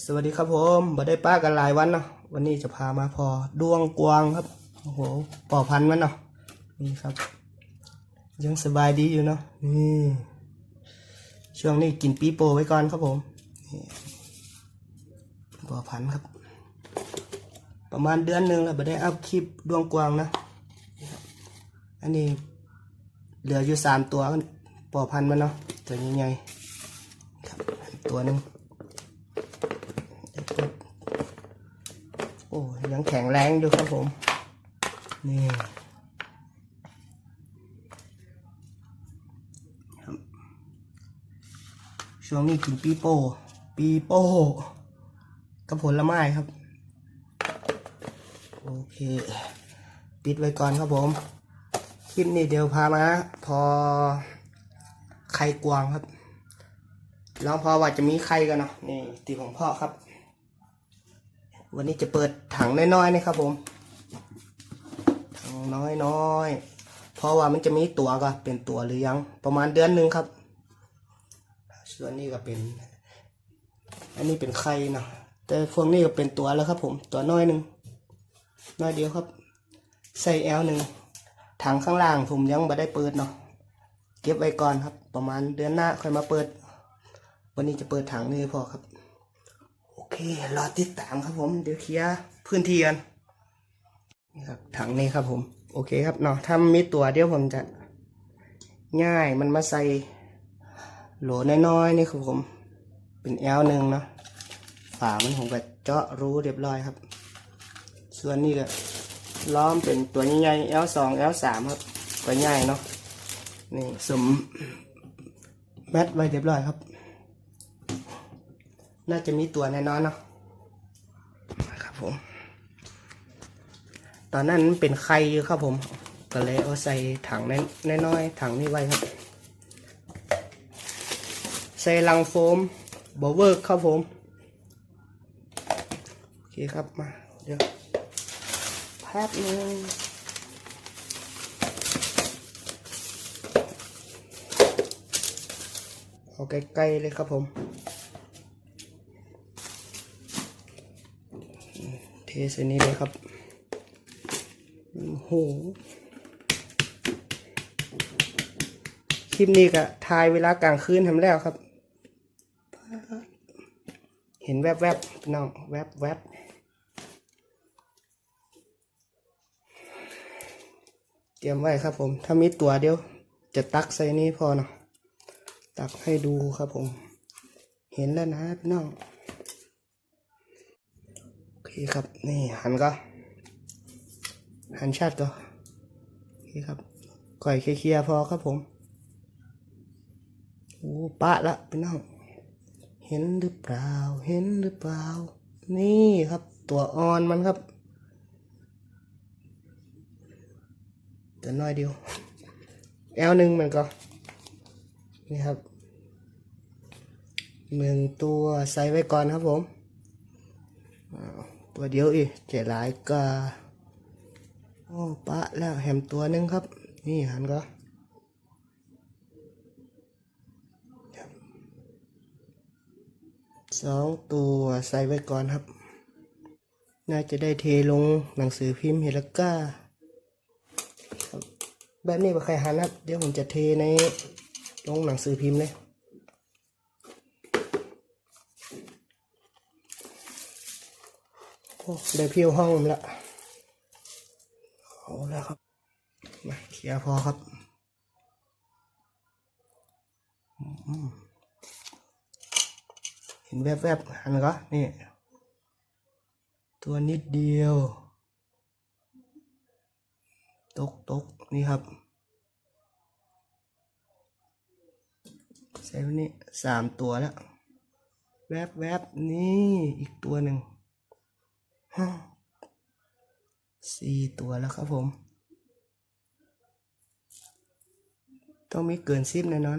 สวัสดีครับผมบ่ได้ป้ากันหลายวันเนาะวันนี้จะพามาพอดวงกวางครับโอ้โหป่อพันมันเนาะนี่ครับ ยังสบายดีอยู่เนาะนี่ช่วงนี้กินปีโป้ไว้ก่อนครับผมป่อพันครับ ประมาณเดือนหนึ่งแล้วบ่ได้อัพคลิปดวงกวางนะนี่ครับอันนี้เหลืออยู่สามตัวป่อพันมันเนาะตัวใหญ่ๆครับตัวหนึ่ง โอ้ยังแข็งแรงอยู่ครับผม นี่ช่วงนี้กินปีโป้ ปีโป้กับผลไม้ครับ โอเค ปิดไว้ก่อนครับผม คลิปนี้เดี๋ยวพามาพอไข่กวางครับ แลองพอว่าจะมีไข่กันเนาะนี่ตีของพ่อครับ วันนี้จะเปิดถังน้อยๆนะครับผม ถังน้อยๆ เพราะว่ามันจะมีตัวก็เป็นตัวหรือยัง ประมาณเดือนหนึ่งครับ ส่วนนี้ก็เป็น อันนี้เป็นไข่เนาะแต่พวกนี้ก็เป็นตัวแล้วครับ ผม ตัวน้อยหนึ่งน้อยเดียวครับ ใส่แอลหนึ่งถังข้างล่างผมยังไม่ได้เปิดเนาะ เก็บไว้ก่อนครับ ประมาณเดือนหน้าค่อยมาเปิด วันนี้จะเปิดถังนี้พอครับ เครอติดตามครับผม เดี๋ยวเคลียร์พื้นที่กันนี่ครับถังนี้ครับผม โอเคครับเนาะถ้ามีตัวเดี๋ยวผมจะง่ายมันมาใส่โหลน้อยๆนี่ครับผม เป็นแอลหนึ่งเนาะฝามันผมก็เจาะรูเรียบร้อยครับ ส่วนนี้ก็ล้อมเป็นตัวใหญ่ๆ L2 L3 ครับตัวใหญ่เนาะนี่สมแมทไว้เรียบร้อยครับ น่าจะมีตัวแน่นอนเนาะนะครับผม ตอนนั้นเป็นไข่อยู่ครับผม ก็เลยเอาใส่ถังน้อยๆถังนี้ไว้ครับ ใส่ลังโฟมบอเวิร์กครับผม โอเคครับมา เดี๋ยวแป๊บนึงเอาใกล้ๆเลยครับผม ทใส่นี้เลยครับโอ้โหคลิปนี้ก็ถ่ายเวลากลางคืนทำแล้วครับ เห็นแวบๆพี่น้องแวบแวบเตรียมไว้ครับผม ถ้ามีตัวเดียว จะตักใส่นี้พอเนาะตักให้ดูครับผม เห็นแล้วนะพี่น้อง โอเคครับ นี่หันก็ หันชัดก็โอเคครับก่อยเคลียร์พอครับผมโอ้ปะละพี่น้อง เห็นหรือเปล่า เห็นหรือเปล่า นี่ครับตัวอ่อนมันครับแต่น้อยเดียวแอลหนึ่งมันก็นี่ครับหนึ่งตัวใส่ไว้ก่อนครับผม ตัวเดียวอีกเจ็ดหลายก็โอ้ปะแล้วแหมตัวหนึ่งครับ นี่หันก็สองตัวใส่ไว้ก่อนครับ น่าจะได้เทลงหนังสือพิมพ์เฮลก้าแบบนี้บ่ใครหันครับ เดี๋ยวผมจะเทในลงหนังสือพิมพ์เลย โอ้ได้เพียวห้องผมละเอาแล้วครับมาเคลียร์พอครับเห็นแวบๆหันก็นี่ตัวนิดเดียว ตกตกนี่ครับใส่ว้นี่สามตัวแล้ว แวบแวบนี่อีกตัวหนึ่ง ห้าสี่ตัวแล้วครับผม ต้องมีเกินซิปแน่นอน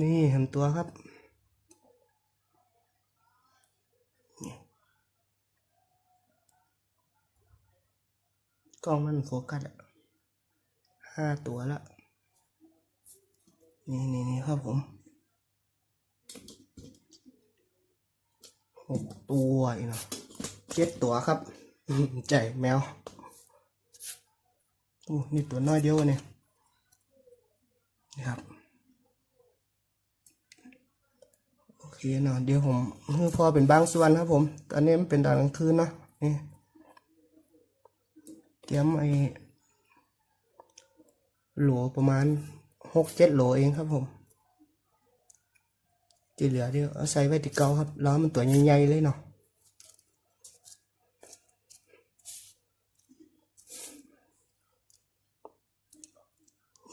นี่เห็นตัวครับ กล้องมันโฟกัสอะห้าตัวละนี่นี่นี่ครับผมหหกตัวอีกเนาะ เจ็ดตัวครับใจแมวโอ้นี่ตัวน้อยเดียวเนี่ยนี่ครับโอเคเนาะเดี๋ยวผมให้พอเป็นบางส่วนครับผมตอนนี้มันเป็นตอนกลางคืนเนาะนี่เตรียมไอ้โหลประมาณหกเจ็ดโหลเองครับผมที่เหลือเดี๋ยวเอาใส่ไว้ที่เกาครับแล้อมันตัวใหญ่ๆเลยเนาะ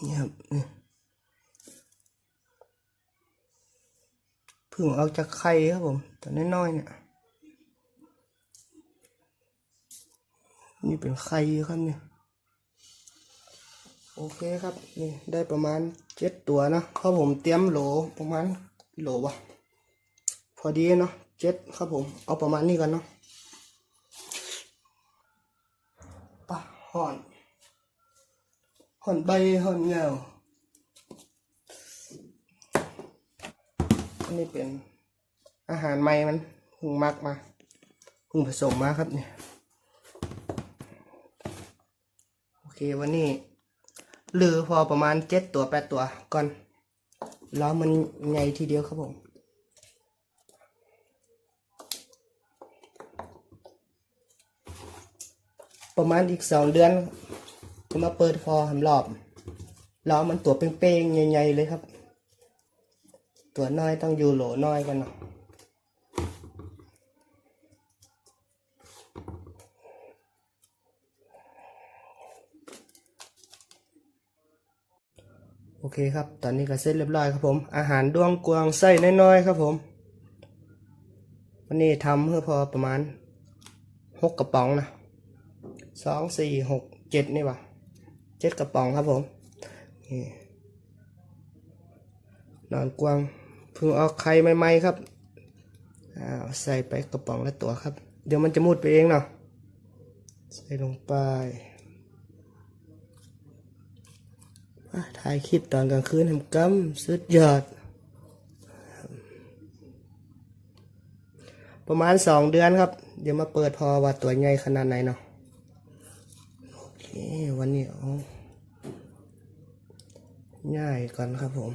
นี่ครับนี่เพึ่งออกจากไข่ครับผมตัวน้อยๆเนี่ยนี่เป็นไข่ครับเนี่ยโอเคครับนี่ได้ประมาณเจ็ดตัวนะเพราะผมเตรียมโหลประมาณกิโลวะพอดีเนาะเจ็ดครับผม เอาประมาณนี้กันเนาะปะห่อน หอนใบหอนเงาอันนี้เป็นอาหารใหม่มันพิ่งมักมาพิ่งผสมมาครับเนี่ย โอเควันนี้เหลือพอประมาณเจ็ดตัวแปดตัวก่อน แล้วมันไงทีเดียวครับผมประมาณอีกสองเดือน จะมาเปิดพอทำรอบล้วมันตัวเป้งๆใหญ่ๆเลยครับ ตัวน้อยต้องอยู่โหลน้อยกันเนาะโอเคครับ ตอนนี้ก็เสร็จเรียบร้อยครับผม อาหารดวงกวางไส้น้อยๆครับผม วันนี้ทำเพื่อพอประมาณหกกระป๋องนะสองสี่หกเจ็ดนี่วะ เจ็ดกระป๋องครับผมนอนกวางเพิ่งเอาไข่ใหม่ๆครับอ้าวใส่ไปกระป๋องละตัวครับ เดี๋ยวมันจะมุดไปเองเนาะใส่ลงไปถ่ายคลิปตอนกลางคืนทำกำสุดยอด ประมาณสองเดือนครับ เดี๋ยวมาเปิดพอว่าตัวใหญ่ขนาดไหนเนาะ โอเควันนี้เอาง่ายก่อนครับผม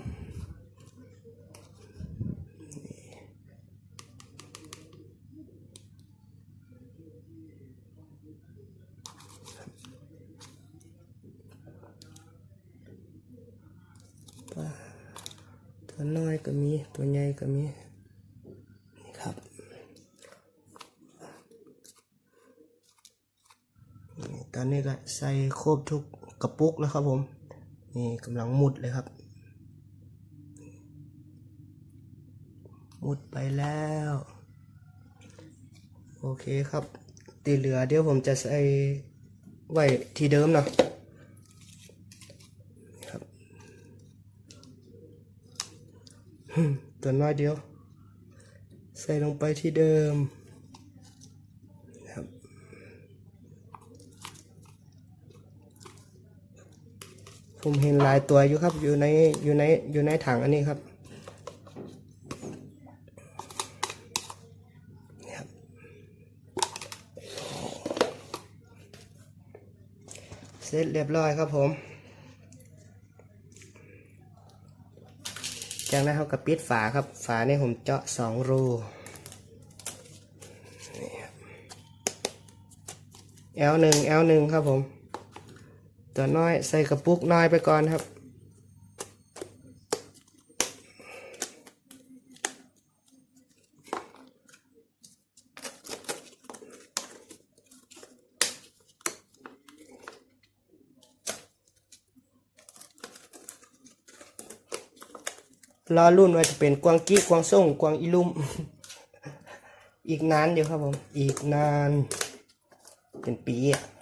ตัวน้อยก็มี ตัวใหญ่ก็มี นี่ครับนี่ต อนนี้ก็ใส่ครบทุกกระปุกแล้วครับผม นี่กำลังมุดเลยครับ มุดไปแล้ว โอเคครับตีเหลือเดี๋ยวผมจะใส่ไว้ที่เดิมเนาะตัวน้อยเดียว ใส่ลงไปที่เดิมครับ ผมเห็นหลายตัวอยู่ครับ อยู่ในอยู่ในอยู่ในถังอันนี้ครับเสร็จเรียบร้อยครับผม จากนั้นเขาก็ปิดฝาครับ ฝาเนี่ยผมเจาะสองรูนี่ครับ L หนึ่ง L หนึ่งครับผม ตัวน้อยใส่กระปุกน้อยไปก่อนครับ รอรุ่นว่าจะเป็นกวางกี้กวางส่งกวางอีลุ่มอีกนานเดียวครับผม อีกนาน เป็นปีอะ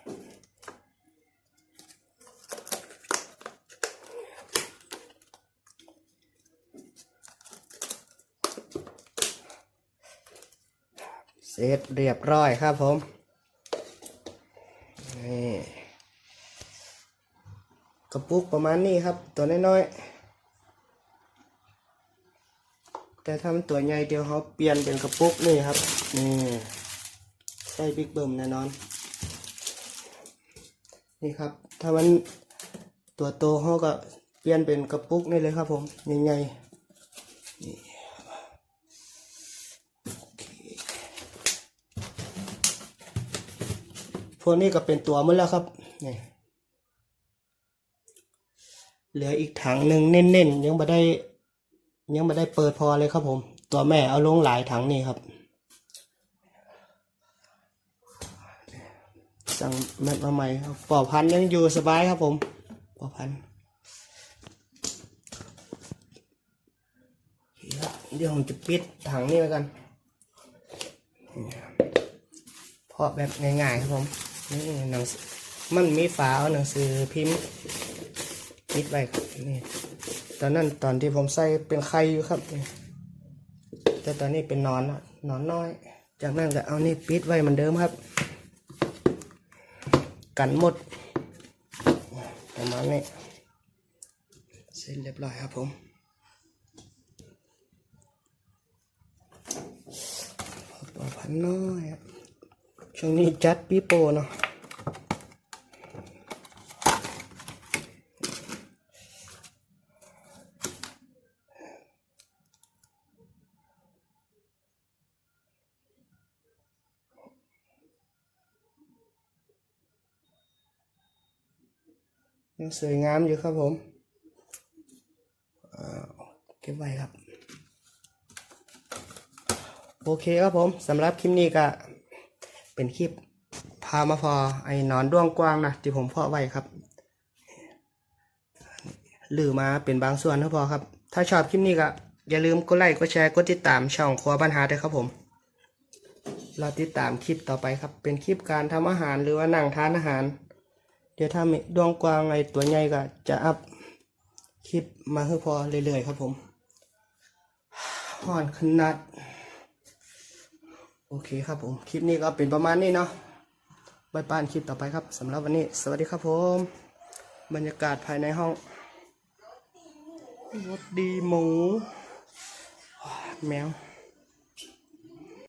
ร็จเรียบร้อยครับผม นี่กระปุกประมาณนี้ครับ ตัวน้อยๆ แต่ถ้ามันตัวใหญ่เดียวเขาเปลี่ยนเป็นกระปุกนี่ครับ นี่ใส่บิ๊กเบิ่มแน่นอน นี่ครับ ถ้ามันตัวโตเขาก็เปลี่ยนเป็นกระปุกนี่เลยครับผม ใหญ่ๆนี่โอเค พวกนี้ก็เป็นตัวหมันแล้วครับนี่เหลืออีกถังหนึ่งเน้นๆ ยังไม่ได้ ยังไม่ได้เปิดพอเลยครับผม ตัวแม่เอาลงหลายถังนี่ครับ สั่งแมทมาใหม่ครับปอพันยังอยู่สบายครับผมปอพันเดี๋ยวผมจะปิดถังนี่ไว้กัน เพาะแบบง่ายๆครับผม นี่หนังมันมีฝาเอาหนังสือพิมพ์ปิดไว้ครับนี่ตอนนั้นตอนที่ผมใส่เป็นไข่อยู่ครับนี่แต่ตอนนี้เป็นนอนละนอนน้อย จากนั้นก็เอานี่ปิดไว้เหมือนเดิมครับ กันหมดประมาณนี้เสร็จเรียบร้อยครับผมพันน้อยครับช่วงนี้จัดปีโป้เนาะ ยังสวยงามอยู่ครับผมเก็บไว้ครับ โอเคครับผมสำหรับคลิปนี้ก็เป็นคลิปพามาพอไอ้นอนด้วงกว้างนะที่ผมเพาะไว้ครับหรือมาเป็นบางส่วนก็พอครับ ถ้าชอบคลิปนี้ก็อย่าลืมกดไลค์ กดแชร์ กดติดตามช่องครัวปัญหาด้วยครับผม เราติดตามคลิปต่อไปครับ เป็นคลิปการทำอาหารหรือว่านั่งทานอาหาร ดี๋ยวถ้ามีดวงกวางไอตัวใหญ่ก็จะอัพคลิปมาให้พอเรื่อยๆครับผมห่อนขนาด โอเคครับผม คลิปนี้ก็เป็นประมาณนี้เนาะบายปานคลิปต่อไปครับสำหรับวันนี้ สวัสดีครับผม บรรยากาศภายในห้องรถดีหมู แมว